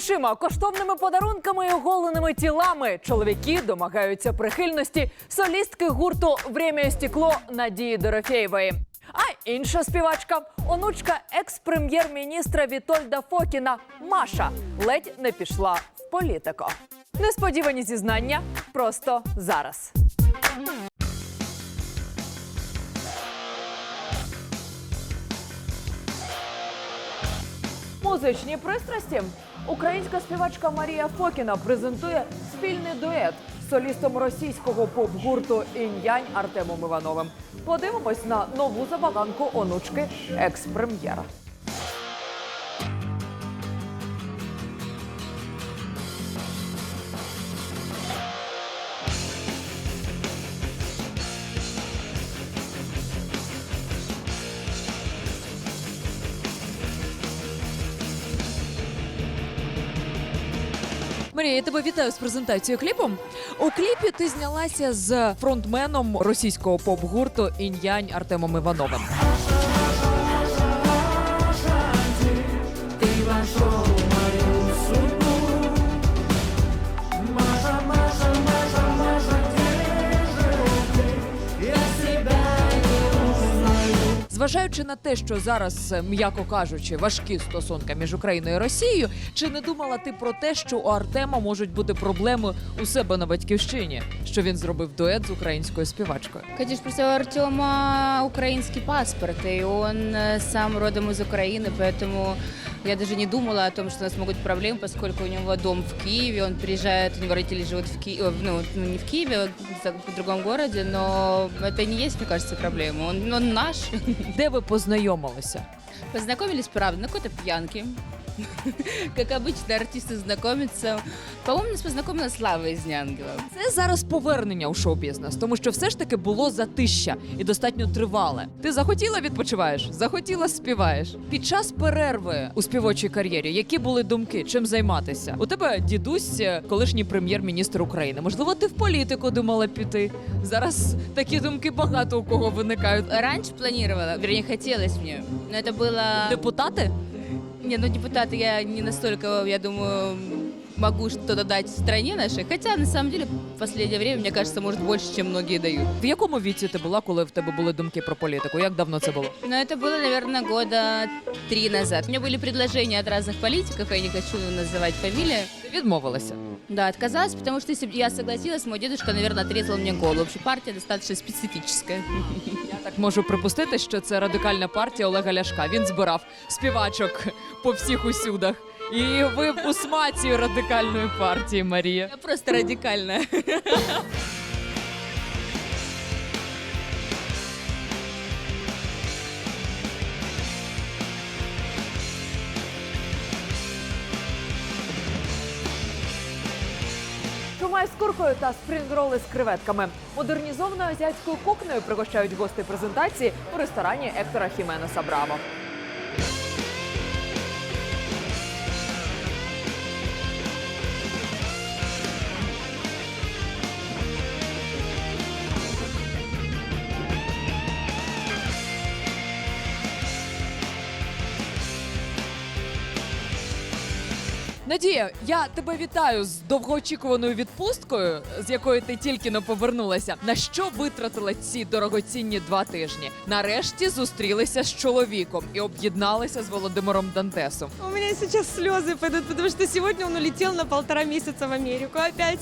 грошима, коштовними подарунками і оголеними тілами чоловіки домагаються прихильності солістки гурту «Время і стекло Надії Дорофєєвої. А інша співачка, онучка екс-прем'єр-міністра Вітольда Фокіна Маша, ледь не пішла в політику. Несподівані зізнання просто зараз. Музичні пристрасті. Українська співачка Марія Фокіна презентує спільний дует з солістом російського поп-гурту Інь-Янь Артемом Івановим. Подивимось на нову забаганку онучки екс-прем'єра. Марія, я тебе вітаю з презентацією кліпом. У кліпі ти знялася з фронтменом російського поп-гурту Інь-Янь Артемом Івановим. Зважаючи на те, що зараз, е, м'яко кажучи, важкі стосунки між Україною і Росією, чи не думала ти про те, що у Артема можуть бути проблеми у себе на батьківщині, що він зробив дует з українською співачкою? Конечно, просто у Артема украинский паспорт, и он э, сам родом из Украины, поэтому я даже не думала о том, что у нас могут быть проблемы, поскольку у него дом в Киеве, он приезжает, у него родители живут в Киеве, ну, ну, не в Киеве, а где-то в другом городе, но это не есть, мне кажется, проблема. Он, он наш. Де ви познайомилися? Познакомились, правда, на какой-то пьянке. Как обычно, артисты знакомятся. По-моему, нас познакомила Слава из Неангела. Це зараз повернення у шоу-бізнес, тому що все ж таки було затища і достатньо тривале. Ти захотіла відпочиваєш, захотіла співаєш. Під час перерви у співочій кар'єрі, які були думки, чим займатися? У тебе дідусь, е, колишній прем'єр-міністр України. Можливо, ти в політику думала піти. Зараз такі думки багато у кого виникають. Раньше планировала, вернее, хотелось мне, но это было... Депутати? Не, ну депутаты я не настолько, я думаю, могу что-то дать стране нашей. Хотя, на самом деле, в последнее время, мне кажется, может больше, чем многие дают. В якому віці ти була, коли в тебе були думки про політику? Як давно це було? Но это было, наверное, года три назад. У меня были предложения от разных политиков, я не хочу называть фамилии. Відмовилася. Да, отказалась, потому что если бы я согласилась, мой дедушка, наверное, отрезал мне голову. Вообще партия достаточно специфическая. Я так можу припустити, що це радикальна партія Олега Ляшка. Він збирав співачок по всіх усюдах. І ви у смаці радикальної партії, Марія. Я просто радикальная. Шумай з куркою та спрінгроли з креветками. Модернізованою азіатською кухнею пригощають гости презентації у ресторані Ектора Хіменеса Браво. Надія, я тебе вітаю з довгоочікуваною відпусткою, з якої ти тільки не повернулася. На що витратила ці дорогоцінні два тижні? Нарешті зустрілися з чоловіком і об'єдналися з Володимиром Дантесом. У меня сейчас слезы пойдут, потому что сегодня он улетел на полтора месяца в Америку опять.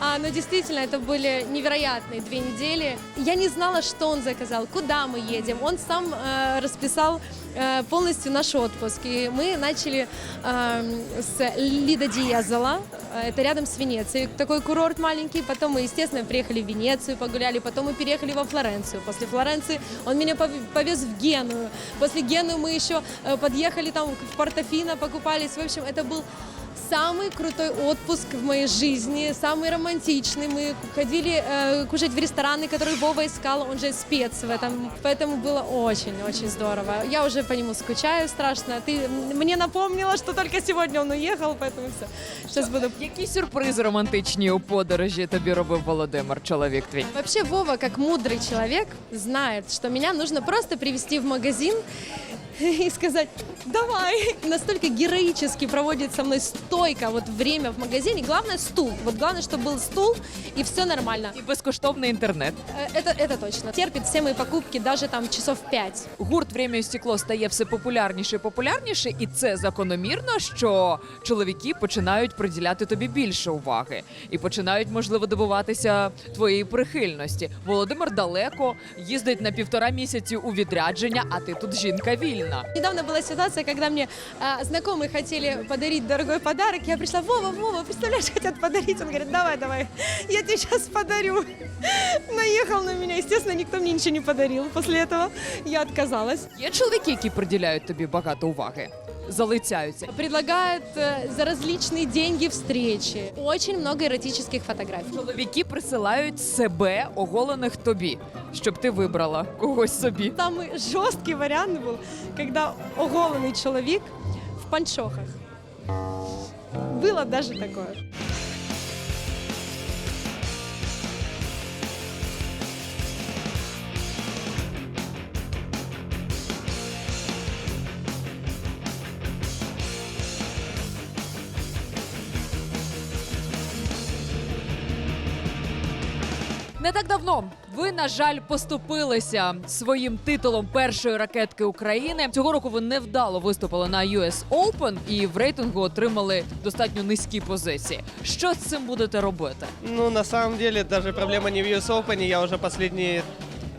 А, но действительно, это были невероятные две недели. Я не знала, что он заказал, куда мы едем. Он сам э, расписал э, полностью наш отпуск. И мы начали э, с Лида Диезела, э, это рядом с Венецией. Такой курорт маленький. Потом мы, естественно, приехали в Венецию, погуляли. Потом мы переехали во Флоренцию. После Флоренции он меня пов- повез в Геную. После Геную мы еще э, подъехали там в Портофино, покупались. В общем, это был самый крутой отпуск в моей жизни, самый романтичный. Мы ходили э, кушать в рестораны, которые Вова искал, он же спец в этом. Поэтому было очень-очень здорово. Я уже по нему скучаю страшно. Ты мне напомнила, что только сегодня он уехал, поэтому все. Сейчас буду Які сюрпризи романтичні у подорожі тобі робив Володимир, чоловік твій? Вообще Вова, как мудрый человек, знает, что меня нужно просто привести в магазин и сказать «давай». Настолько героически проводит со мной стойко вот время в магазине. Главное стул. Вот главное, чтобы был стул и все нормально. І безкоштовний інтернет. Э, Это, это точно. Терпит все мои покупки даже там часов пять. Гурт «Время і стекло» стає все популярніше і популярніше, і це закономірно, що чоловіки починають приділяти тобі більше уваги і починають, можливо, добуватися твоєї прихильності. Володимир далеко їздить на півтора місяці у відрядження, а ти тут жінка вільна. Недавно была ситуация, когда мне а, знакомые хотели подарить дорогой подарок. Я пришла, Вова, Вова, представляешь, хотят подарить. Он говорит, давай, давай, я тебе сейчас подарю. Наехал на меня. Естественно, никто мне ничего не подарил. После этого я отказалась. Є чоловіки, які приділяють тобі багато уваги, залицяються. Предлагают э, за различные деньги встречи. Очень много эротических фотографий. Чоловіки присилають себе оголених тобі, щоб ти вибрала когось собі. Самый жесткий вариант был, когда оголенный человек в панчохах. Было даже такое. Не так давно ви, на жаль, поступилися своїм титулом першої ракетки України. Цього року ви невдало виступили на US Open і в рейтингу отримали достатньо низькі позиції. Що з цим будете робити? Ну, на самом деле, даже проблема не в US Open. Я уже последние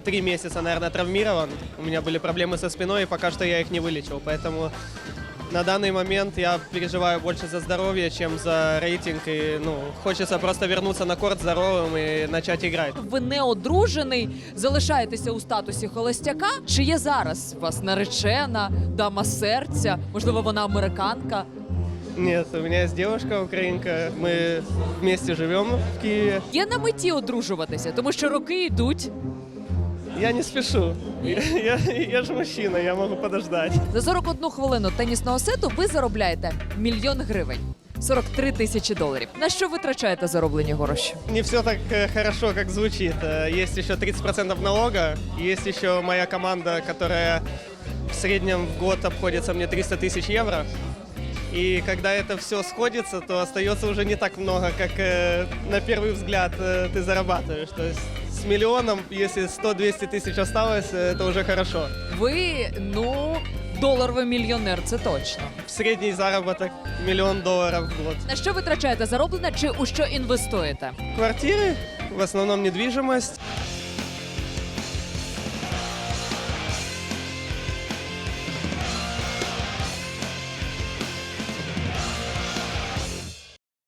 три месяца, наверное, травмирован. У меня были проблемы со спиной, и пока что я их не вылечил. Поэтому на данный момент я переживаю больше за здоровье, чем за рейтинг. И, ну, хочется просто вернуться на корт здоровым и начать играть. Ви не одружений, залишаєтеся у статусі холостяка. Чи є зараз у вас наречена, дама серця? Можливо, вона американка? Нет, у меня есть девушка украинка. Мы вместе живем в Киеве. Є на меті одружуватися, тому що роки йдуть. Я не спешу. Я, я, я же мужчина, я могу подождать. За 41 хвилину тенісного сету ви заробляєте мільйон гривень. 43 тисячі доларів. На що витрачаєте зароблені гроші? Не все так э, хорошо, как звучит. Э, Есть еще 30% налога, есть еще моя команда, которая в среднем в год обходится мне 300 тысяч евро. И когда это все сходится, то остается уже не так много, как э, на первый взгляд э, ты зарабатываешь. То есть с миллионом, если 100-200 тысяч осталось, э, это уже хорошо. Ви ну доларовий мільйонер, це точно. Средний заработок миллион долларов в год. На що витрачаєте зароблене чи у що інвестуєте? Квартиры, в основном недвижимость.